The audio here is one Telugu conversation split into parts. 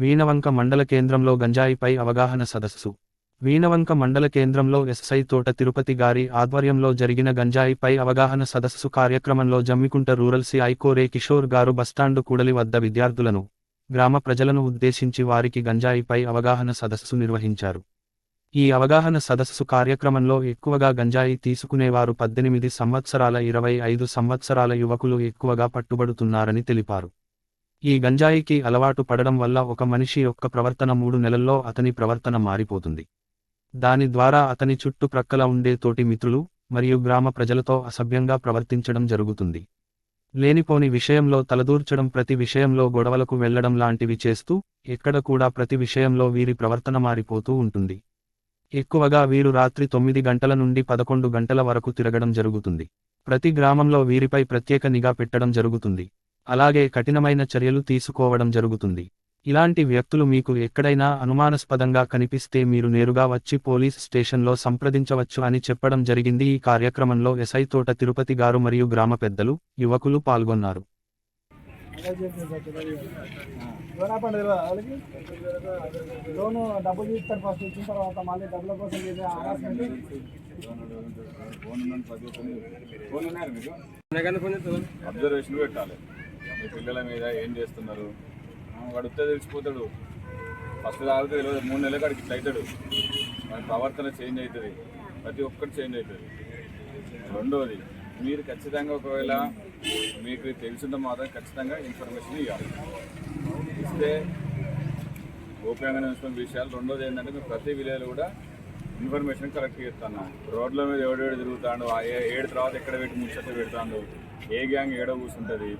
వీణవంక మండల కేంద్రంలో గంజాయిపై అవగాహన సదస్సు. వీణవంక మండల కేంద్రంలో ఎస్ఐ తోట తిరుపతి గారి ఆధ్వర్యంలో జరిగిన గంజాయిపై అవగాహన సదస్సు కార్యక్రమంలో జమ్మికుంట రూరల్ సిఐ కోరే కిషోర్ గారు బస్టాండు కూడలి వద్ద విద్యార్థులను గ్రామ ప్రజలను ఉద్దేశించి వారికి గంజాయిపై అవగాహన సదస్సు నిర్వహించారు. ఈ అవగాహన సదస్సు కార్యక్రమంలో ఎక్కువగా గంజాయి తీసుకునేవారు పద్దెనిమిది సంవత్సరాల ఇరవై ఐదు సంవత్సరాల యువకులు ఎక్కువగా పట్టుబడుతున్నారని తెలిపారు. ఈ గంజాయికి అలవాటు పడడం వల్ల ఒక మనిషి యొక్క ప్రవర్తన మూడు నెలల్లో అతని ప్రవర్తన మారిపోతుంది. దాని ద్వారా అతని చుట్టుప్రక్కల ఉండే తోటి మిత్రులు మరియు గ్రామ ప్రజలతో అసభ్యంగా ప్రవర్తించడం జరుగుతుంది. లేనిపోని విషయంలో తలదూర్చడం ప్రతి విషయంలో గొడవలకు వెళ్ళడం లాంటివి చేస్తూ ఎక్కడ కూడా ప్రతి విషయంలో వీరి ప్రవర్తన మారిపోతూ ఉంటుంది. ఎక్కువగా వీరు రాత్రి తొమ్మిది గంటల నుండి పదకొండు గంటల వరకు తిరగడం జరుగుతుంది. ప్రతి గ్రామంలో వీరిపై ప్రత్యేక నిఘా పెట్టడం జరుగుతుంది. అలాగే కఠినమైన చర్యలు తీసుకోవడం జరుగుతుంది. ఇలాంటి వ్యక్తులు మీకు ఎక్కడైనా అనుమానాస్పదంగా కనిపిస్తే మీరు నేరుగా వచ్చి పోలీస్ స్టేషన్లో సంప్రదించవచ్చు అని చెప్పడం జరిగింది. ఈ కార్యక్రమంలో ఎస్ఐ తోట తిరుపతి గారు మరియు గ్రామ పెద్దలు యువకులు పాల్గొన్నారు. అబ్జర్వేషన్ పెట్టాలి. మీ పిల్లల మీద ఏం చేస్తున్నారు? అడిగితే తెలిసిపోతాడు. ఫస్ట్ తాగితే తెలియదు మూడు నెలలకు అడిగి ఇట్లా అవుతాడు. వాడి ప్రవర్తన చేంజ్ అవుతుంది. ప్రతి ఒక్కటి చేంజ్ అవుతుంది. రెండోది మీరు ఖచ్చితంగా ఒకవేళ మీకు తెలిసిందో మాత్రం ఖచ్చితంగా ఇన్ఫర్మేషన్ ఇవ్వాలి ఇస్తే గోప్యంగా ఉంచుకున్న విషయాలు. రెండోది ఏంటంటే మేము ప్రతి విలేజ్లో కూడా ఇన్ఫర్మేషన్ కరెక్ట్గా ఇస్తాను రోడ్ల మీద ఎవడెవడు తిరుగుతాడు ఆ ఏ- ఏడు తర్వాత ఎక్కడ పెట్టి ముచ్చట్లు పెడతాడు ఏ గ్యాంగ్ ఏడ కూర్చుంటుంది.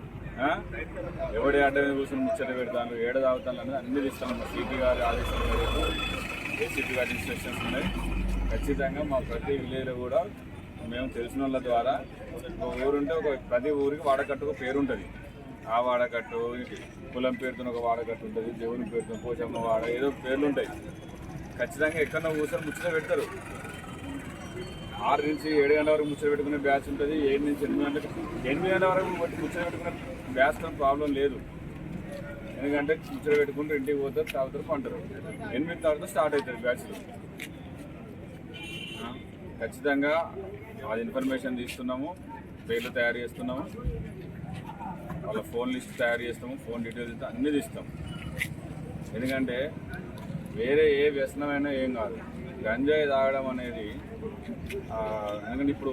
ఎవడే అడ్డ మీద కూర్చొని ముచ్చట పెడతాను ఏడ తాగుతాను అనేది అన్ని ఇస్తాం మా సిపి గారి ఆదేశాల మేరకు ఏసీపీ గారి ఇన్స్ట్రక్షన్స్ ఉన్నాయి. ఖచ్చితంగా మా ప్రతి విలేజ్లో కూడా మేము తెలిసిన వాళ్ళ ద్వారా ఒక ఊరుంటే ఒక ప్రతి ఊరికి వాడకట్టుకు పేరు ఉంటుంది. ఆ వాడకట్టు కులం పేరుతో ఒక వాడకట్టు ఉంటుంది దేవుని పేరుతో పోచమ్మ వాడ ఏదో పేర్లు ఉంటాయి. ఖచ్చితంగా ఎక్కడో కూర్చొని ముచ్చట పెడతారు. ఆరు నుంచి ఏడు గంటల వరకు ముచ్చట పెట్టుకునే బ్యాచ్ ఉంటుంది. ఏడు నుంచి ఎనిమిది గంటలకు ఎనిమిది గంటల వరకు ముచ్చట పెట్టుకునే బ్యాచ్తో ప్రాబ్లం లేదు. ఎందుకంటే ముచ్చట పెట్టుకుంటూ ఇంటికి పోతారు తాగుతారు పంటారు ఎనిమిది తర్వాత స్టార్ట్ అవుతుంది బ్యాచ్లు ఖచ్చితంగా అది ఇన్ఫర్మేషన్ తీస్తున్నాము పేర్లు తయారు చేస్తున్నాము వాళ్ళ ఫోన్ లిస్ట్ తయారు చేస్తాము ఫోన్ డీటెయిల్స్ అన్నీ తీస్తాం ఎందుకంటే వేరే ఏ వ్యసనమైనా ఏం కాదు. గంజాయి తాగడం అనేది ఎందుకంటే ఇప్పుడు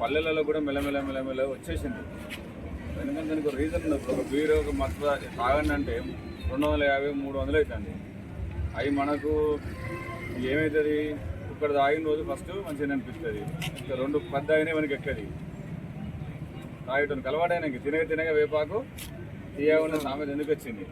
పల్లెలలో కూడా మెల్లమెల్ల మెల్లమెల్ల వచ్చేసింది ఎందుకంటే దానికి ఒక రీజన్ ఉంది ఒక బీరు ఒక మత్తు తాగండి అంటే రెండు వందల యాభై మూడు వందలు అవుతుంది అవి మనకు ఏమవుతుంది ఇక్కడ తాగిన రోజు ఫస్ట్ మంచిగా అనిపిస్తుంది ఇంకా రెండు పెద్ద అయినా మనకి ఎక్కది తాగేటోనికి అలవాటైనాక తినగ తినగ వేపాకు తీయ ఉన్న సామెత ఎందుకు వచ్చింది